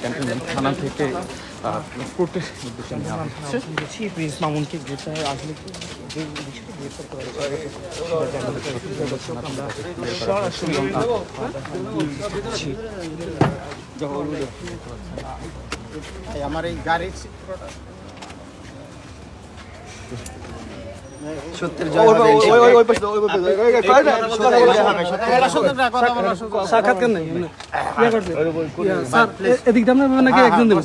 Cantonment থানা থেকে কোর্টের নির্দেশে নেওয়া হচ্ছে প্রিন্স মামুনকে গ্রেপ্তার আসলে আমার এই গাড়ি সত্যের জয় আপনার নাকি একজন দেবেন?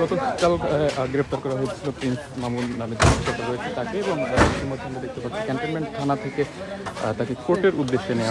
গতকাল গ্রেপ্তার করা হয়েছিল প্রিন্স মামুন নামে রয়েছে তাকে এবং ইতিমধ্যে আমরা দেখতে পাচ্ছি ক্যান্টনমেন্ট থানা থেকে তাকে কোর্টের উদ্দেশ্যে নেওয়া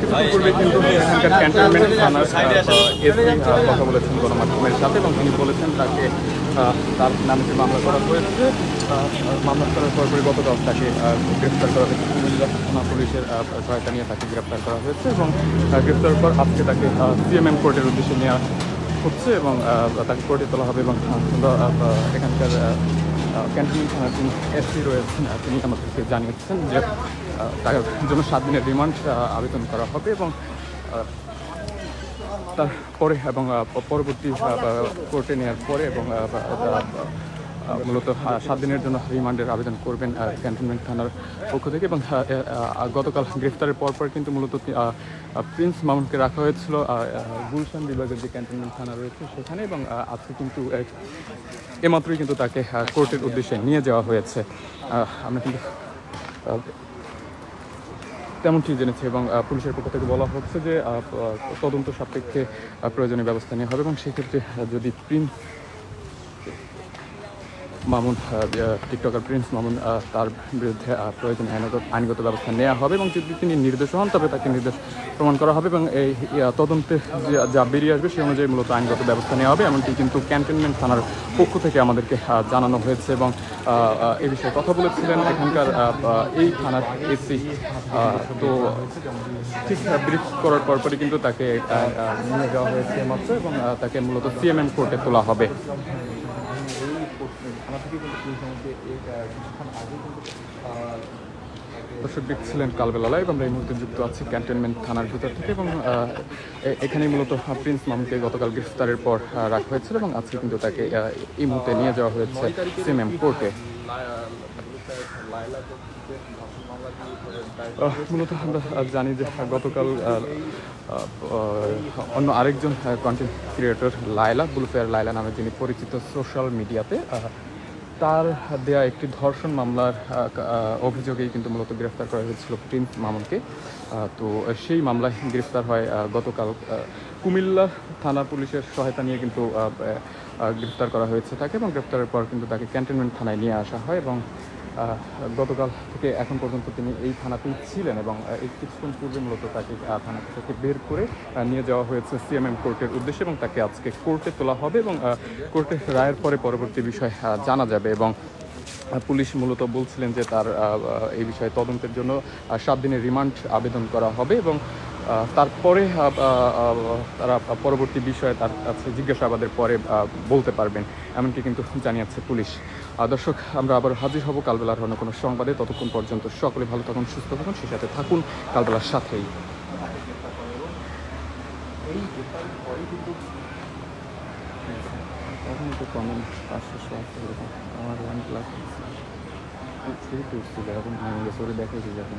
এখানকার ক্যান্টনমেন্ট থানার এসপি কথা বলেছেন গণমাধ্যমের সাথে এবং তিনি বলেছেন তাকে তার নামে মামলা করা হয়েছে মামলা করার পরপরই গতকাল তাকে আহ, গ্রেফতার করা হয়েছে কুমিল্লা থানা পুলিশের সহায়তা নিয়ে তাকে গ্রেফতার করা হয়েছে এবং আহ, গ্রেফতারের পর আজকে তাকে সিএমএম কোর্টের উদ্দেশ্যে নেওয়া হচ্ছে এবং তাকে কোর্টে তোলা হবে এবং এখানকার ক্যান্টনমেন্ট থানার এসপি রয়েছেন তিনি আমাদেরকে জানিয়েছেন যে তার জন্য সাত দিনের রিমান্ড আবেদন করা হবে এবং তারপরে এবং পরবর্তী কোর্টে নেওয়ার পরে এবং মূলত সাত দিনের জন্য রিমান্ডের আবেদন করবেন ক্যান্টনমেন্ট থানার পক্ষ থেকে এবং গতকাল গ্রেফতারের পরপর কিন্তু মূলত প্রিন্স মামুনকে রাখা হয়েছিল গুলশান বিভাগের যে ক্যান্টনমেন্ট থানা রয়েছে সেখানে এবং আজকে কিন্তু এমাত্রই কিন্তু তাকে কোর্টের উদ্দেশ্যে নিয়ে যাওয়া হয়েছে। আমরা কিন্তু তেমনটি জেনেছি এবং পুলিশের পক্ষ থেকে বলা হচ্ছে যে তদন্ত সাপেক্ষে প্রয়োজনীয় ব্যবস্থা নেওয়া হবে এবং সেক্ষেত্রে যদি প্রিন্স মামুন টিকটকার প্রিন্স মামুন তার বিরুদ্ধে প্রয়োজনীয় আইনগত আইনগত ব্যবস্থা নেওয়া হবে এবং যদি তিনি নির্দেশ হন তবে তাকে নির্দেশ প্রমাণ করা হবে এবং এই তদন্তে যে- বেরিয়ে আসবে সেই অনুযায়ী মূলত আইনগত ব্যবস্থা নেওয়া হবে। এমনটি কিন্তু ক্যান্টনমেন্ট থানার পক্ষ থেকে আমাদেরকে জানানো হয়েছে এবং আহ, বিষয়ে কথা বলেছিলেন এখানকার এই থানার এসি তো ঠিক ব্রিফ করার পরপরই কিন্তু তাকে নিয়ে যাওয়া হয়েছে মাত্র এবং তাকে মূলত সিএমএম কোর্টে তোলা হবে। দর্শক দেখছিলেন কালবেলা এবং আমরা এই মুহূর্তে যুক্ত আছি ক্যান্টনমেন্ট থানার ভিতর থেকে এবং এখানে মূলত প্রিন্স মামুনকে গতকাল গ্রেফতারের পর রাখা হয়েছিল এবং আজকে কিন্তু তাকে এই মুহূর্তে নিয়ে যাওয়া হয়েছে সিএমএম কোর্টে। মূলত আমরা জানি যে গতকাল অন্য আরেকজন কন্টেন্ট ক্রিয়েটর লাইলা বুলফেয়ার লায়লা নামে যিনি পরিচিত সোশ্যাল মিডিয়াতে তার দেয়া একটি ধর্ষণ মামলার অভিযোগেই কিন্তু মূলত গ্রেফতার করা হয়েছিল প্রিন্স মামুনকে। তো সেই মামলায় গ্রেফতার হয় গতকাল কুমিল্লা থানা পুলিশের সহায়তা নিয়ে কিন্তু গ্রেফতার করা হয়েছে তাকে এবং গ্রেফতারের পর কিন্তু তাকে ক্যান্টনমেন্ট থানায় নিয়ে আসা হয় এবং গতকাল থেকে এখন পর্যন্ত তিনি এই থানাতেই ছিলেন এবং এই কিছুক্ষণ পূর্বে মূলত তাকে থানা থেকে বের করে নিয়ে যাওয়া হয়েছে সিএমএম কোর্টের উদ্দেশ্যে এবং তাকে আজকে কোর্টে তোলা হবে এবং কোর্টে রায়ের পরে পরবর্তী বিষয় জানা যাবে এবং পুলিশ মূলত বলছিলেন যে তার এই বিষয়ে তদন্তের জন্য সাত দিনের রিমান্ড আবেদন করা হবে এবং তারপরে তারা পরবর্তী বিষয়ে তার কাছে জিজ্ঞাসাবাদের পরে বলতে পারবেন এমনকি কিন্তু জানিয়েছে পুলিশ। দর্শক, আমরা আবার হাজির হব কালবেলার অন্য কোনো সংবাদে। ততক্ষণ পর্যন্ত সকলে ভালো থাকুন, সুস্থ থাকুন সে সাথে থাকুন কালবেলার সাথেই। পাঁচশো আমার ওয়ান এখন ওরে দেখেছি যখন।